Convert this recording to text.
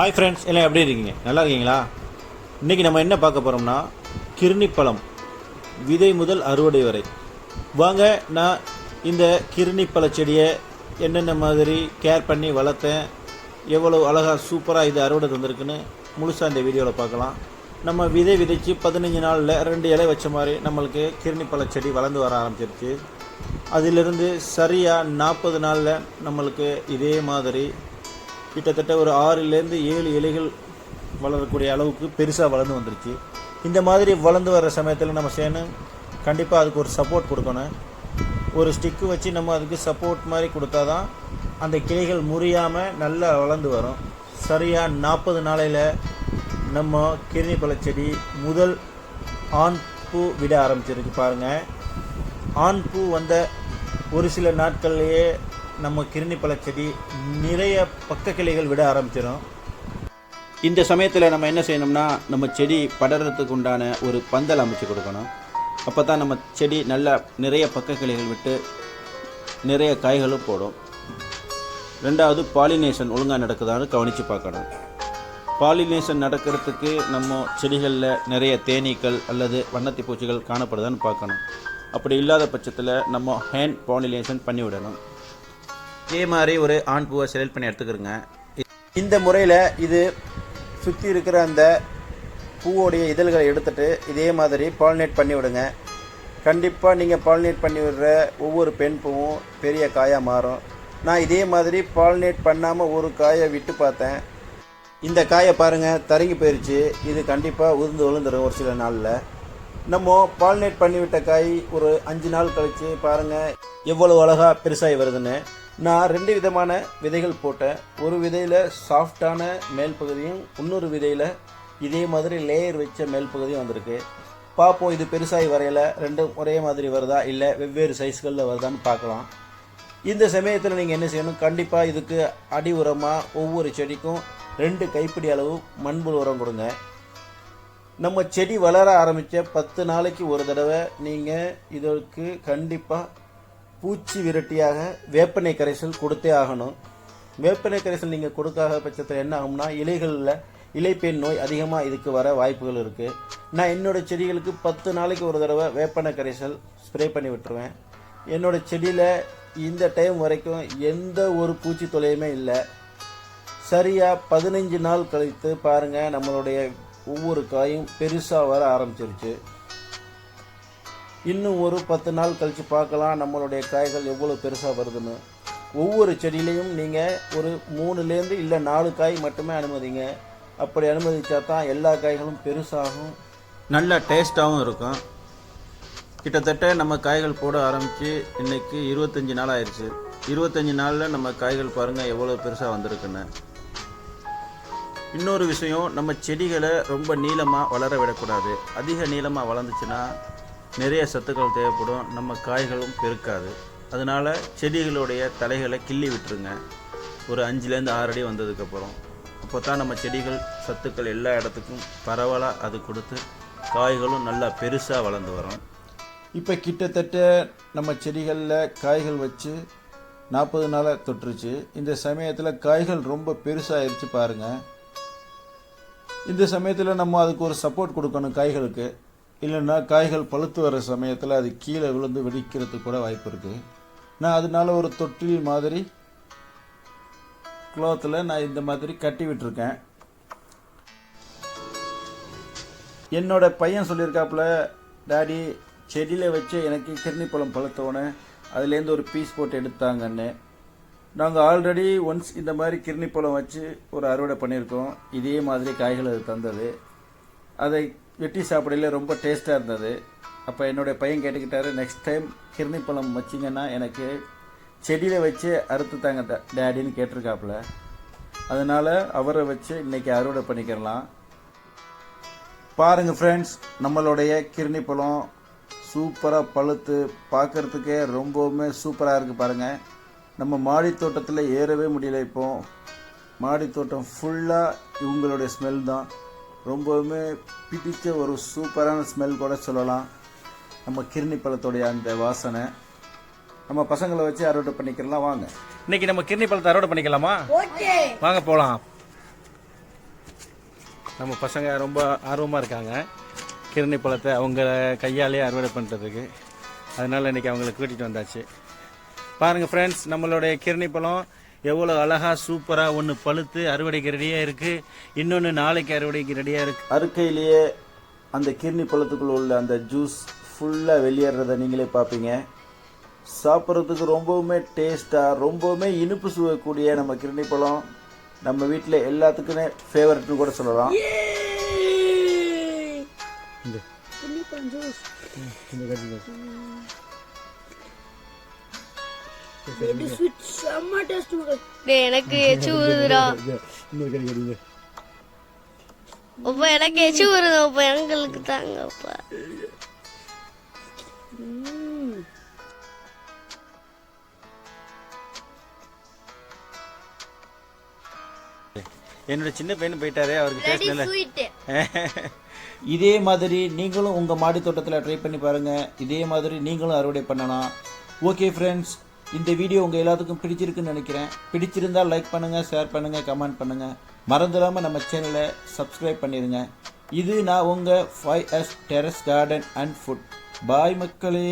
Hi friends எல்லாம் எப்படி இருக்கீங்க? நல்லா இருக்கீங்களா? இன்றைக்கி நம்ம என்ன பார்க்க போகிறோம்னா கிருணிப்பழம். விதை முதல் அறுவடை வரை. வாங்க நான் இந்த கிருணிப்பழ செடியை என்னென்ன மாதிரி கேர் பண்ணி வளர்த்தேன் எவ்வளோ அழகாக சூப்பராக இது அறுவடை தந்திருக்குன்னு முழுசாக இந்த வீடியோவில் பார்க்கலாம். நம்ம விதை விதைச்சு பதினஞ்சு நாளில் ரெண்டு இலை வச்ச மாதிரி நம்மளுக்கு கிருணிப்பழ செடி வளர்ந்து வர ஆரம்பிச்சிருச்சு. அதிலிருந்து சரியாக நாற்பது நாளில் நம்மளுக்கு இதே மாதிரி கிட்டத்தட்ட ஒரு ஆறுலேருந்து ஏழு இலைகள் வளரக்கூடிய அளவுக்கு பெருசாக வளர்ந்து வந்துருச்சு. இந்த மாதிரி வளர்ந்து வர்ற சமயத்தில் நம்ம செய்யணும் கண்டிப்பாக அதுக்கு ஒரு சப்போர்ட் கொடுக்கணும். ஒரு ஸ்டிக்கு வச்சு நம்ம அதுக்கு சப்போர்ட் மாதிரி கொடுத்தா தான் அந்த கிளைகள் முறியாமல் நல்லா வளர்ந்து வரும். சரியாக நாற்பது நாளையில் நம்ம கிருணி பழச்செடி முதல் ஆண் பூ விட ஆரம்பிச்சிருக்கு பாருங்கள் ஆண் பூ வந்த ஒரு சில நாட்கள்லேயே நம்ம கிருணி பழச்செடி நிறைய பக்க கிளைகள் விட ஆரம்பிச்சிடும் இந்த சமயத்தில் நம்ம என்ன செய்யணும்னா நம்ம செடி படறதுக்கு உண்டான ஒரு பந்தல் அமைச்சு கொடுக்கணும். அப்போ தான் நம்ம செடி நல்லா நிறைய பக்க கிளைகள் விட்டு நிறைய காய்களும் போடும். ரெண்டாவது பாலினேஷன் ஒழுங்காக நடக்குதான்னு கவனித்து பார்க்கணும். பாலினேஷன் நடக்கிறதுக்கு நம்ம செடிகளில் நிறைய தேனீக்கள் அல்லது வண்ணத்தி பூச்சிகள் காணப்படுதான்னு பார்க்கணும். அப்படி இல்லாத பட்சத்தில் நம்ம ஹேண்ட் பாலினேஷன் பண்ணி விடணும். இதே மாதிரி ஒரு ஆண் பூவை செலக்ட் பண்ணி எடுத்துக்கிறோங்க. இந்த முறையில் இது சுற்றி இருக்கிற அந்த பூவோடைய இதழ்களை எடுத்துகிட்டு இதே மாதிரி பாலினேட் பண்ணி விடுங்க. கண்டிப்பாக நீங்கள் பாலினேட் பண்ணி விடுற ஒவ்வொரு பெண் பூவும் பெரிய காயாக மாறும். நான் இதே மாதிரி பாலினேட் பண்ணாமல் ஒரு காயை விட்டு பார்த்தேன். இந்த காயை பாருங்கள் தரங்கி போயிடுச்சு இது கண்டிப்பாக உதிர்ந்து விழுந்துடும் ஒரு சில நாளில். நம்ம பாலினேட் பண்ணிவிட்ட காய் ஒரு அஞ்சு நாள் கழித்து பாருங்கள் எவ்வளவு அழகாக பெருசாகி வருதுன்னு. நான் ரெண்டு விதமான விதைகள் போட்டேன். ஒரு விதையில் சாஃப்டான மேல் பகுதியும் இன்னொரு விதையில் இதே மாதிரி லேயர் வச்ச மேல் பகுதியும் வந்திருக்கு. பார்ப்போம் இது பெருசாகி வரையில் ரெண்டும் ஒரே மாதிரி வருதா இல்லை வெவ்வேறு சைஸ்களில் வருதான்னு பார்க்கலாம். இந்த சமயத்தில் நீங்கள் என்ன செய்யணும்? கண்டிப்பாக இதுக்கு அடி உரமாக ஒவ்வொரு செடிக்கும் ரெண்டு கைப்பிடி அளவு மண்புழு உரம் கொடுங்க. நம்ம செடி வளர ஆரம்பித்த பத்து நாளைக்கு ஒரு தடவை நீங்கள் இதற்கு கண்டிப்பாக பூச்சி விரட்டியாக வேப்பனை கரைசல் கொடுத்தே ஆகணும். வேப்பனை கரைசல் நீங்கள் கொடுக்காத பட்சத்தில் என்ன ஆகும்னா இலைகளில் இலைப்பெண் நோய் அதிகமாக இதுக்கு வர வாய்ப்புகள் இருக்குது நான் என்னோட செடிகளுக்கு பத்து நாளைக்கு ஒரு தடவை வேப்பனை கரைசல் ஸ்ப்ரே பண்ணி விட்டுருவேன். என்னோட செடியில் இந்த டைம் வரைக்கும் எந்த ஒரு பூச்சி தொலையுமே இல்லை. சரியாக பதினஞ்சு நாள் கழித்து பாருங்கள் நம்மளுடைய ஒவ்வொரு காயும் பெருசாக வர ஆரம்பிச்சிருச்சு. இன்னும் ஒரு பத்து நாள் கழித்து பார்க்கலாம் நம்மளுடைய காய்கள் எவ்வளோ பெருசாக வருதுன்னு. ஒவ்வொரு செடியிலையும் நீங்கள் ஒரு மூணுலேருந்து இல்லை நாலு காய் மட்டுமே அனுமதிங்க. அப்படி அனுமதித்தா தான் எல்லா காய்களும் பெருசாகும். நல்ல டேஸ்ட்டாகவும் இருக்கும். கிட்டத்தட்ட நம்ம காய்கள் போட ஆரம்பித்து இன்றைக்கி இருபத்தஞ்சி நாள் ஆயிடுச்சு. இருபத்தஞ்சி நாளில் நம்ம காய்கள் பாருங்கள் எவ்வளோ பெருசாக வந்திருக்குன்னு. இன்னொரு விஷயம் நம்ம செடிகளை ரொம்ப நீளமாக வளர விடக்கூடாது. அதிக நீளமாக வளர்ந்துச்சுன்னா நிறைய சத்துக்கள் தேவைப்படும். நம்ம காய்களும் பெருக்காது. அதனால் செடிகளுடைய தலைகளை கிள்ளி விட்டுருங்க. ஒரு அஞ்சுலேருந்து ஆறு அடி வந்ததுக்கப்புறம். அப்போ தான் நம்ம செடிகள் சத்துக்கள் எல்லா இடத்துக்கும் பரவலாக அது கொடுத்து காய்களும் நல்லா பெருசாக வளர்ந்து வரும். இப்போ கிட்டத்தட்ட நம்ம செடிகளில் காய்கள் வச்சு நாற்பது நாளாக தொட்டுருச்சு இந்த சமயத்தில் காய்கள் ரொம்ப பெருசாகிருச்சு பாருங்கள் இந்த சமயத்தில் நம்ம அதுக்கு ஒரு சப்போர்ட் கொடுக்கணும் காய்களுக்கு. இல்லைன்னா காய்கள் பழுத்து வர சமயத்தில் அது கீழே விழுந்து வெடிக்கிறதுக்கு கூட வாய்ப்பு இருக்குது நான் அதனால ஒரு தொட்டில் மாதிரி குளோத்தில் நான் இந்த மாதிரி கட்டி விட்டுருக்கேன். என்னோட பையன் சொல்லியிருக்காப்புல டாடி செடியில் வச்சு எனக்கு கிருணிப்பழம் பழுத்தோடனே அதுலேருந்து ஒரு பீஸ் போட்டு எடுத்தாங்கன்னு. நாங்கள் ஆல்ரெடி ஒன்ஸ் இந்த மாதிரி கிருணிப்பழம் வச்சு ஒரு அறுவடை பண்ணியிருக்கோம். இதே மாதிரி காய்கள் அது தந்தது. அதை வெட்டி சாப்பிடையில ரொம்ப டேஸ்ட்டாக இருந்தது. அப்போ என்னுடைய பையன் கேட்டுக்கிட்டாரு நெக்ஸ்ட் டைம் கிருணி பழம் வச்சிங்கன்னா எனக்கு செடியில் வச்சு அறுத்து தாங்க டா- டேடின்னு கேட்டிருக்காப்புல. அதனால் அவரை வச்சு இன்றைக்கி அறுவடை பண்ணிக்கிறலாம் பாருங்கள் ஃப்ரெண்ட்ஸ் நம்மளுடைய கிருணி பழம் சூப்பராக பழுத்து பார்க்குறதுக்கே ரொம்பவுமே சூப்பராக இருக்குது பாருங்கள் நம்ம மாடி தோட்டத்தில் ஏறவே முடியல இப்போ. மாடி தோட்டம் ஃபுல்லாக இவங்களுடைய ஸ்மெல் தான். ரொம்பவுமே பிடிச்ச ஒரு சூப்பரான ஸ்மெல் கூட சொல்லலாம். நம்ம கிருணி பழத்தோடைய அந்த வாசனை. நம்ம பசங்களை வச்சு அறுவடை பண்ணிக்கலாம் வாங்க. இன்னைக்கு நம்ம கிருணி பழத்தை அறுவடை பண்ணிக்கலாமா? ஓகே. வாங்க போகலாம் நம்ம பசங்க ரொம்ப ஆர்வமாக இருக்காங்க. கிருணி பழத்தை அவங்க கையாலே அறுவடை பண்ணுறதுக்கு அதனால் இன்றைக்கி அவங்களை கூட்டிகிட்டு வந்தாச்சு. பாருங்கள் ஃப்ரெண்ட்ஸ் நம்மளுடைய கிருணி பழம் எவ்வளோ அழகாக சூப்பராக ஒன்று பழுத்து அறுவடைக்கு ரெடியாக இருக்குது இன்னொன்று நாளைக்கு அறுவடைக்கு ரெடியாக இருக்குது அறுக்கையிலேயே அந்த கிருணி பழத்துக்குள்ள உள்ள அந்த ஜூஸ் ஃபுல்லாக வெளியேறதை நீங்களே பார்ப்பீங்க. சாப்பிட்றதுக்கு ரொம்பவுமே டேஸ்ட்டாக ரொம்பவுமே இனிப்பு சுவைக்கூடிய நம்ம கிருணி பழம் நம்ம வீட்டில் எல்லாத்துக்குமே ஃபேவரட்னு கூட சொல்லலாம். இந்த எனக்கு எச்சு ஊறுதுடா. இன்னொரு கடி கடிங்க அப்பா எனக்கு எச்சு ஊறுது அப்பா. எங்களுக்கு தாங்க அப்பா. என்னோட சின்ன பையன் போயிட்டாரு அவருக்கு பேசல இதே மாதிரி நீங்களும் உங்கள் மாடி தோட்டத்தில் ட்ரை பண்ணி பாருங்கள் இதே மாதிரி நீங்களும் அறுவடை பண்ணலாம். ஓகே ஃப்ரெண்ட்ஸ் இந்த வீடியோ உங்கள் எல்லாத்துக்கும் பிடிச்சிருக்குன்னு நினைக்கிறேன். பிடிச்சிருந்தால் லைக் பண்ணுங்கள் ஷேர் பண்ணுங்கள் கமெண்ட் பண்ணுங்கள் மறந்துடாமல் நம்ம சேனலை சப்ஸ்கிரைப் பண்ணிடுங்க இது நான் உங்கள் five S terrace garden and food boy மக்களே.